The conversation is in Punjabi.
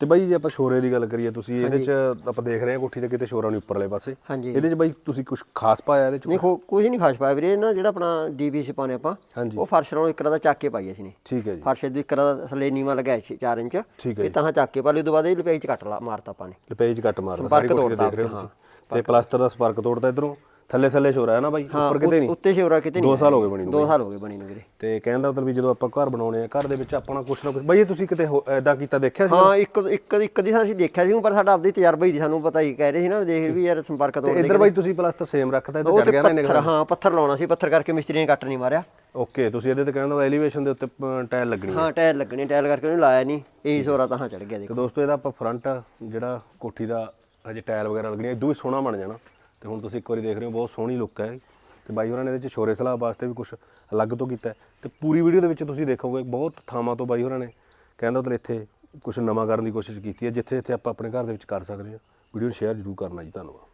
ਤੇ ਬਾਈ ਜੇ ਆਪਾਂ ਸ਼ੋਰੇ ਦੀ ਗੱਲ ਕਰੀਏ ਤੁਸੀਂ ਇਹਦੇ ਚ ਆਪਾਂ ਦੇਖ ਰਹੇ ਹਾਂ ਕੋਠੀ ਤੇ ਕਿਤੇ ਸ਼ੋਰਾ ਨਹੀਂ ਉੱਪਰਲੇ ਪਾਸੇ। ਹਾਂਜੀ। ਇਹਦੇ ਚ ਬਾਈ ਤੁਸੀਂ ਕੁਝ ਖਾਸ ਪਾਇਆ ਇਹਦੇ ਚ ਨਹੀਂ ਖੋ- ਕੁਝ ਨਹੀਂ ਖਾਸ ਪਾਇਆ ਵੀਰੇ ਨਾ ਜਿਹੜਾ ਆਪਣਾ ਡੀਪੀਸੀ ਪਾਉਣੇ ਆਪਾਂ। ਉਹ ਫਰਸ਼ ਨਾਲੋਂ ਇੱਕ ਦਾ ਚੱਕ ਕੇ ਪਾਈ ਅਸੀਂ ਨੇ। ਠੀਕ ਹੈ ਜੀ। ਫਰਸ਼ ਦੇ ਇੱਕ ਦਾ ਥੱਲੇ ਨੀਵਾ ਲਗਾਇਆ ਸੀ 4 ਇੰਚ। ਇਹ ਤਾਂ ਚੱਕ ਕੇ ਪਾ ਲਈ ਉਦੋਂ ਬਾਅਦ ਇਹ ਲਪੇਜ ਚ ਕੱਟ ਲਾ ਮਾਰਤਾ ਆਪਾਂ ਨੇ। ਲਪੇਜ ਕੱਟ ਮਾਰਦਾ ਸੰਪਰਕ ਸਾਰੀ ਕੋਠੀ ਦੇਖ ਰਹੇ ਹੋ ਤੇ ਪਲਾਸਟਰ ਦਾ ਸੰਪਰਕ ਤੋੜਦਾ ਇਧਰੋਂ। ਥੱਲੇ ਥੱਲੇ ਸ਼ੋਰਾ ਹੈ ਨਾ ਬਾਈ ਉੱਪਰ ਕਿਤੇ ਨਹੀਂ? ਉੱਤੇ ਸ਼ਿਵਰਾ ਕਿਤੇ ਨਹੀਂ ਦੋ ਸਾਲ ਹੋ ਗਏ ਬਣੀ ਨੂੰ 2 ਸਾਲ ਹੋ ਗਏ ਬਣੀ ਨੂੰ ਵੀਰੇ। ਤੇ ਕਹਿਣ ਦਾ ਮਤਲਬ ਵੀ ਜਦੋਂ ਆਪਾਂ ਘਰ ਬਣਾਉਣੇ ਆ ਘਰ ਦੇ ਵਿੱਚ ਆਪਣਾ ਕੁਛ ਨਾ ਕੁਛ ਬਾਈ ਇਹ ਤੁਸੀਂ ਕਿਤੇ ਐਦਾਂ ਕੀਤਾ ਦੇਖਿਆ ਸੀ? ਹਾਂ ਇੱਕ ਇੱਕ ਇੱਕ ਦੀ ਅਸੀਂ ਦੇਖਿਆ ਸੀ ਪਰ ਸਾਡਾ ਆਪਦੀ ਤਜਰਬਾ ਹੀ ਸਾਨੂੰ ਪਤਾ ਹੀ ਕਹਿ ਰਹੇ ਸੀ ਨਾ ਦੇਖ ਵੀ ਯਾਰ ਸੰਪਰਕ ਤੇ ਇੱਧਰ ਬਾਈ ਤੁਸੀਂ ਪਲਾਸਟਰ ਸੇਮ ਰੱਖਤਾ ਇੱਧਰ ਚੜ ਗਿਆ ਨਾ ਪੱਥਰ ਹਾਂ ਪੱਥਰ ਲਾਉਣਾ ਸੀ ਪੱਥਰ ਕਰਕੇ ਮਿਸਤਰੀ ਨੇ ਕੱਟ ਨਹੀਂ ਮਾਰਿਆ। ਓਕੇ ਤੁਸੀਂ ਇਹਦੇ ਤੇ ਕਹਿਣ ਦਾ ਐਲੀਵੇਸ਼ਨ ਦੇ ਉੱਤੇ ਟਾਇਲ ਲੱਗਣੀ ਹੈ। ਹਾਂ ਟਾਇਰ ਲੱਗਣੇ ਟਾਇਰ ਕਰਕੇ ਉਹਨੇ ਲਾਇਆ ਨਹੀਂ ਇਹੀ ਸੋਰਾ ਤਾਂ ਚੜ ਗਿਆ ਦੇਖੋ। ਤੇ ਦੋਸਤੋ ਇਹਦਾ ਆਪਾਂ ਫਰੰਟ ਜਿਹੜਾ ਕੋਠੀ ਦਾ ਹਜੇ ਟਾਇਲ ਵਗੈਰਾ ਲੱਗਣੀ ਹੈ ਵੀ ਸੋਹਣਾ ਬਣ ਜਾਣਾ। ਤੇ ਹੁਣ ਤੁਸੀਂ ਇੱਕ ਵਾਰੀ ਦੇਖ ਰਹੇ ਹੋ, ਬਹੁਤ ਸੋਹਣੀ ਲੁੱਕ ਹੈ। ਤੇ ਬਾਈ ਹੋਰਾਂ ਨੇ ਇਹਦੇ ਚ ਸ਼ੋਰੇ ਸਲਾਹ ਵਾਸਤੇ ਵੀ ਕੁਝ ਅਲੱਗ ਤੋਂ ਕੀਤਾ ਹੈ। ਤੇ ਪੂਰੀ ਵੀਡੀਓ ਦੇ ਵਿੱਚ ਤੁਸੀਂ ਦੇਖੋਗੇ, ਬਹੁਤ ਥਾਵਾਂ ਤੋਂ ਬਾਈ ਹੋਰਾਂ ਨੇ ਕਹਿੰਦਾ ਮਤਲਬ ਇੱਥੇ ਕੁਝ ਨਵਾਂ ਕਰਨ ਦੀ ਕੋਸ਼ਿਸ਼ ਕੀਤੀ ਹੈ ਜਿੱਥੇ ਜਿੱਥੇ ਆਪਾਂ ਆਪਣੇ ਘਰ ਦੇ ਵਿੱਚ ਕਰ ਸਕਦੇ ਹਾਂ। ਵੀਡੀਓ ਨੂੰ ਸ਼ੇਅਰ ਜ਼ਰੂਰ ਕਰਨਾ ਜੀ, ਧੰਨਵਾਦ।